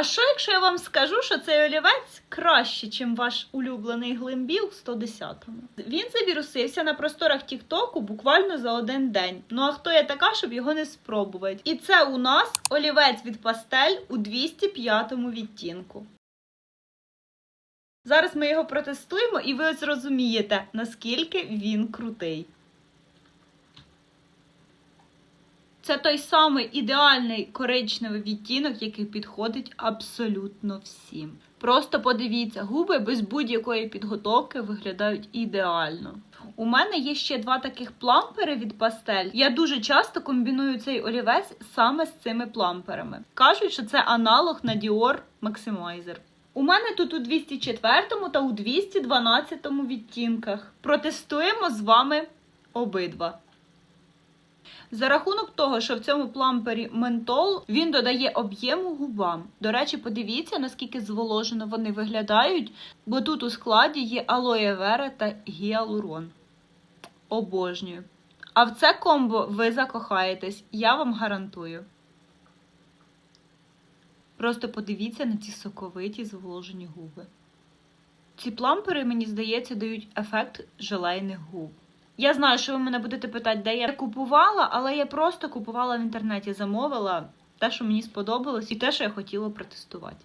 А що, якщо я вам скажу, що цей олівець краще, ніж ваш улюблений глимбіл в 110-му? Він завірусився на просторах Тіктоку буквально за один день. Ну а хто я така, щоб його не спробувати? І це у нас олівець від пастель у 205-му відтінку. Зараз ми його протестуємо, і ви зрозумієте, наскільки він крутий. Це той самий ідеальний коричневий відтінок, який підходить абсолютно всім. Просто подивіться, губи без будь-якої підготовки виглядають ідеально. У мене є ще два таких плампери від пастель. Я дуже часто комбіную цей олівець саме з цими пламперами. Кажуть, що це аналог на Dior Maximizer. У мене тут у 204 та у 212 відтінках. Протестуємо з вами обидва. За рахунок того, що в цьому плампері ментол, він додає об'єму губам. До речі, подивіться, наскільки зволожено вони виглядають, бо тут у складі є алоє вера та гіалурон. Обожнюю. А в це комбо ви закохаєтесь, я вам гарантую. Просто подивіться на ці соковиті зволожені губи. Ці плампери, мені здається, дають ефект желейних губ. Я знаю, що ви мене будете питати, де я купувала, але я просто купувала в інтернеті, замовила те, що мені сподобалось, і те, що я хотіла протестувати.